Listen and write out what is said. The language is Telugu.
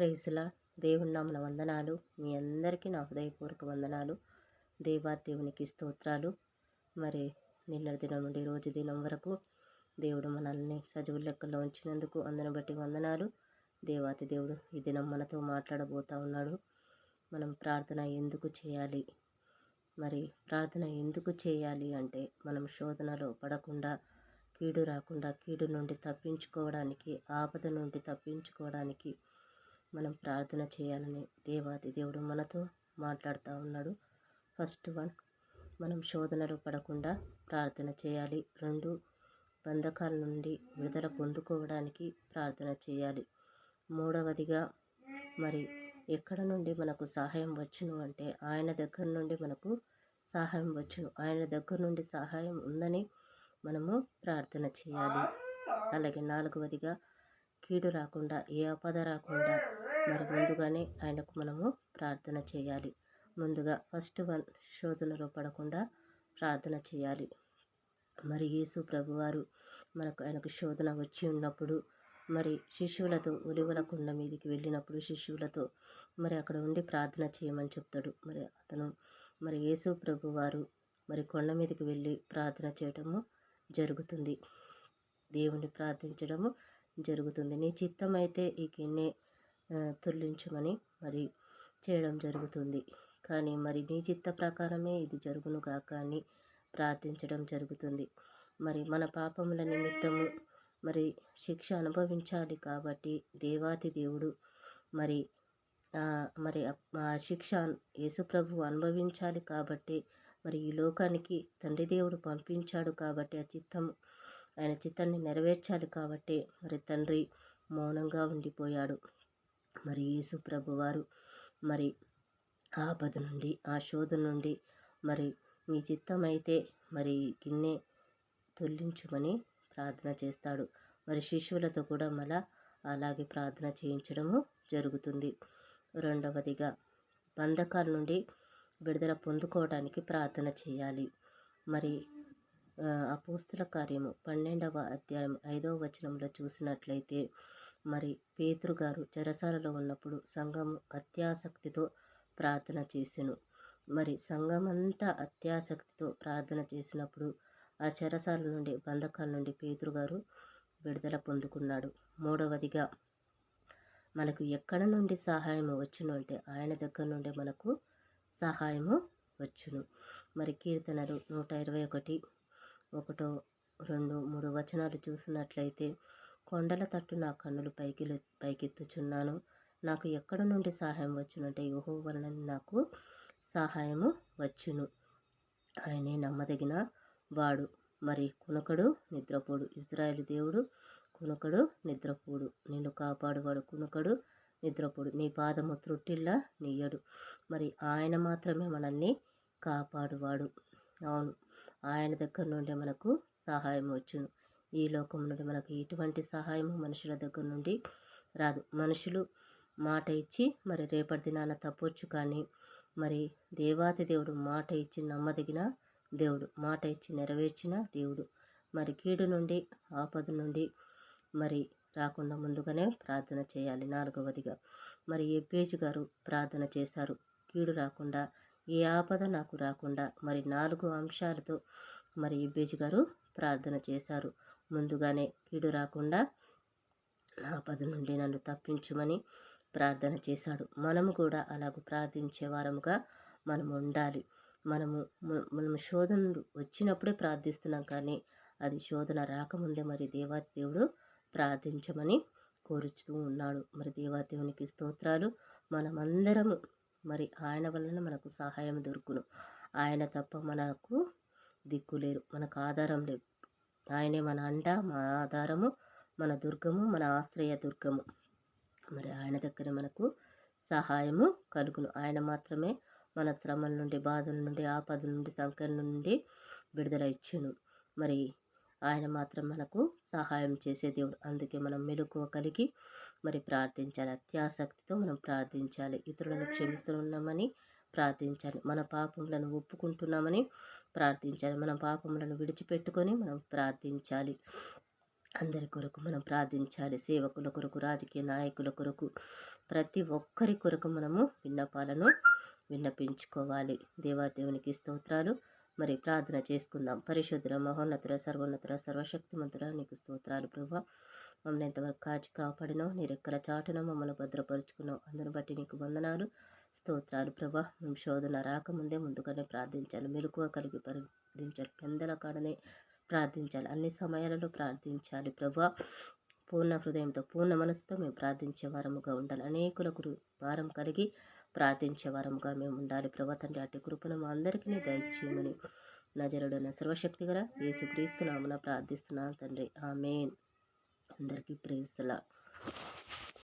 ప్రైజ్లా దేవుని నామన వందనాలు. మీ అందరికీ నా హృదయపూర్వక వందనాలు. దేవా దేవునికి స్తోత్రాలు. మరి నిన్న దినం నుండి రోజు దినం వరకు దేవుడు మనల్ని సజీవు లెక్కల్లో ఉంచినందుకు అందరిని బట్టి వందనాలు. దేవాతి దేవుడు ఈ దినం మనతో మాట్లాడబోతా ఉన్నాడు. మనం ప్రార్థన ఎందుకు చేయాలి? మరి ప్రార్థన ఎందుకు చేయాలి అంటే మనం శోధనలో పడకుండా కీడు రాకుండా కీడు నుండి తప్పించుకోవడానికి ఆపద నుండి తప్పించుకోవడానికి మనం ప్రార్థన చేయాలని దేవాది దేవుడు మనతో మాట్లాడుతూ ఉన్నాడు. ఫస్ట్ వన్ మనం శోధనలు పడకుండా ప్రార్థన చేయాలి. రెండు బంధకాల నుండి విడుదల పొందుకోవడానికి ప్రార్థన చేయాలి. మూడవదిగా మరి ఎక్కడ నుండి మనకు సహాయం వచ్చును అంటే ఆయన దగ్గర నుండి మనకు సహాయం వచ్చును. ఆయన దగ్గర నుండి సహాయం ఉందని మనము ప్రార్థన చేయాలి. అలాగే నాలుగవదిగా కీడు రాకుండా ఏ ఆపద రాకుండా మరి ముందుగానే ఆయనకు మనము ప్రార్థన చేయాలి. ముందుగా ఫస్ట్ వన్ శోధనలో పడకుండా ప్రార్థన చేయాలి. మరి యేసు ప్రభువారు మనకు ఆయనకు శోధన వచ్చి ఉన్నప్పుడు మరి శిష్యులతో ఉలివల కుండ మీదకి వెళ్ళినప్పుడు శిష్యులతో మరి అక్కడ ఉండి ప్రార్థన చేయమని చెప్తాడు. మరి అతను మరి యేసు ప్రభు వారు మరి కొండ మీదకి వెళ్ళి ప్రార్థన చేయటము జరుగుతుంది. దేవుణ్ణి ప్రార్థించడము జరుగుతుంది. నీ చిత్తం అయితే ఈ గిన్నె తుల్లించమని మరి చేయడం జరుగుతుంది. కానీ మరి నీ చిత్త ప్రకారమే ఇది జరుగును కాక అని ప్రార్థించడం జరుగుతుంది. మరి మన పాపముల నిమిత్తము మరి శిక్ష అనుభవించాలి కాబట్టి దేవాతి దేవుడు మరి మరి ఆ శిక్ష యేసుప్రభు అనుభవించాలి కాబట్టి మరి ఈ లోకానికి తండ్రి దేవుడు పంపించాడు కాబట్టి ఆ చిత్తం ఆయన చిత్తాన్ని నెరవేర్చాలి కాబట్టి మరి తండ్రి మౌనంగా ఉండిపోయాడు. మరి యేసు ప్రభు వారు మరి ఆపద నుండి ఆ శోధ నుండి మరి నీ చిత్తమైతే మరి గిన్నె తొల్లించుమని ప్రార్థన చేస్తాడు. మరి శిష్యులతో కూడా మళ్ళా అలాగే ప్రార్థన చేయించడము జరుగుతుంది. రెండవదిగా బంధకాల నుండి విడుదల పొందుకోవడానికి ప్రార్థన చేయాలి. మరి అపోస్తుల కార్యము పన్నెండవ అధ్యాయం ఐదవ వచనంలో చూసినట్లయితే మరి పేతురు గారు చెరసాలలో ఉన్నప్పుడు సంఘము అత్యాసక్తితో ప్రార్థన చేసెను. మరి సంఘమంతా అత్యాసక్తితో ప్రార్థన చేసినప్పుడు ఆ చెరసాల నుండి బంధకాల నుండి పేతురు గారు విడుదల పొందుకున్నాడు. మూడవదిగా మనకు ఎక్కడ నుండి సహాయం వచ్చును అంటే ఆయన దగ్గర నుండి మనకు సహాయము వచ్చును. మరి కీర్తనలు నూట ఇరవై ఒకటి ఒకటో రెండు మూడు వచనాలు చూసినట్లయితే కొండల తట్టు నా కన్నులు పైకి పైకెత్తుచున్నాను. నాకు ఎక్కడ నుండి సహాయం వచ్చునంటే యూహో వలన నాకు సహాయము వచ్చును. ఆయనే నమ్మదగిన వాడు. మరి కునకడు నిద్రపోడు. ఇజ్రాయేల్ దేవుడు కునకడు నిద్రపోడు. నిన్ను కాపాడువాడు కునకడు నిద్రపోడు. నీ పాదము త్రుట్టిల్లా నీయడు. మరి ఆయన మాత్రమే మనల్ని కాపాడువాడు. అవును. ఆయన దగ్గర నుండి మనకు సహాయం వచ్చును ఈ లోకం నుండి మనకు ఎటువంటి సహాయము మనుషుల దగ్గర నుండి రాదు. మనుషులు మాట ఇచ్చి మరి రేపటి దినాన తప్పొచ్చు కానీ మరి దేవాతి దేవుడు మాట ఇచ్చి నమ్మదగిన దేవుడు మాట ఇచ్చి నెరవేర్చిన దేవుడు. మరి కీడు నుండి ఆపద నుండి మరి రాకుండా ముందుగానే ప్రార్థన చేయాలి. నాలుగవదిగా మరి ఎబ్బేజు గారు ప్రార్థన చేశారు. కీడు రాకుండా ఏ ఆపద నాకు రాకుండా మరి నాలుగు అంశాలతో మరి ఇబ్బేజ్ గారు ప్రార్థన చేశారు. ముందుగానే కీడు రాకుండా ఆపద నుండి నన్ను తప్పించుమని ప్రార్థన చేశాడు. మనము కూడా అలాగూ ప్రార్థించే వారముగా మనము ఉండాలి. మనము మనం శోధనలు వచ్చినప్పుడే ప్రార్థిస్తున్నాం కానీ అది శోధన రాకముందే మరి దేవాతి దేవుడు ప్రార్థించమని కోరుతూ ఉన్నాడు. మరి దేవాదేవునికి స్తోత్రాలు. మనమందరము మరి ఆయన వలన మనకు సహాయం దొరుకును. ఆయన తప్ప మనకు దిక్కు లేరు మనకు ఆధారం లేదు. ఆయనే మన అండ మన ఆధారము మన దుర్గము మన ఆశ్రయ దుర్గము. మరి ఆయన దగ్గర మనకు సహాయము కలుగును. ఆయన మాత్రమే మన శ్రమల నుండి బాధల నుండి ఆపద నుండి సంకల నుండి విడుదల ఇచ్చును. మరి ఆయన మాత్రం మనకు సహాయం చేసే దేవుడు. అందుకే మనం మెలకువ కలిగి మరి ప్రార్థించాలి. అత్యాసక్తితో మనం ప్రార్థించాలి. ఇతరులను క్షమిస్తున్నామని ప్రార్థించాలి. మన పాపములను ఒప్పుకుంటున్నామని ప్రార్థించాలి. మన పాపములను విడిచిపెట్టుకొని మనం ప్రార్థించాలి. అందరి కొరకు మనం ప్రార్థించాలి. సేవకుల కొరకు రాజకీయ నాయకుల కొరకు ప్రతి ఒక్కరి కొరకు మనము విన్నపాలను విన్నపించుకోవాలి. దేవాదేవునికి స్తోత్రాలు. మరి ప్రార్థన చేసుకుందాం. పరిశుద్ధుల మహోన్నతుల సర్వోన్నతుల సర్వశక్తిమంతుల నీకు స్తోత్రాలు ప్రభా. మమ్మల్ని ఎంతవరకు కాచి కాపాడినో నీ రెక్కల చాటున మమ్మల్ని భద్రపరుచుకున్నావు అందుని బట్టి నీకు వందనాలు స్తోత్రాలు. ప్రభా మేము శోధన రాకముందే ముందుగానే ప్రార్థించాలి. మెలకువ కలిగి ప్రార్థించాలి. పెందల కాడనే ప్రార్థించాలి. అన్ని సమయాలలో ప్రార్థించాలి. ప్రభా పూర్ణ హృదయంతో పూర్ణ మనసుతో మేము ప్రార్థించే వారముగా ఉండాలి. అనేకులకు భారం కలిగి ప్రార్థించే వారముగా మేము ఉండాలి. ప్రభా తండ్రి అటు కృపను మా అందరికీ దయచేయమని నజరుడైన సర్వశక్తి గల ఏసు క్రీస్తు నామన ప్రార్థిస్తున్నాను తండ్రి. ఆమెన్. అందరికీ ప్రేస్ లా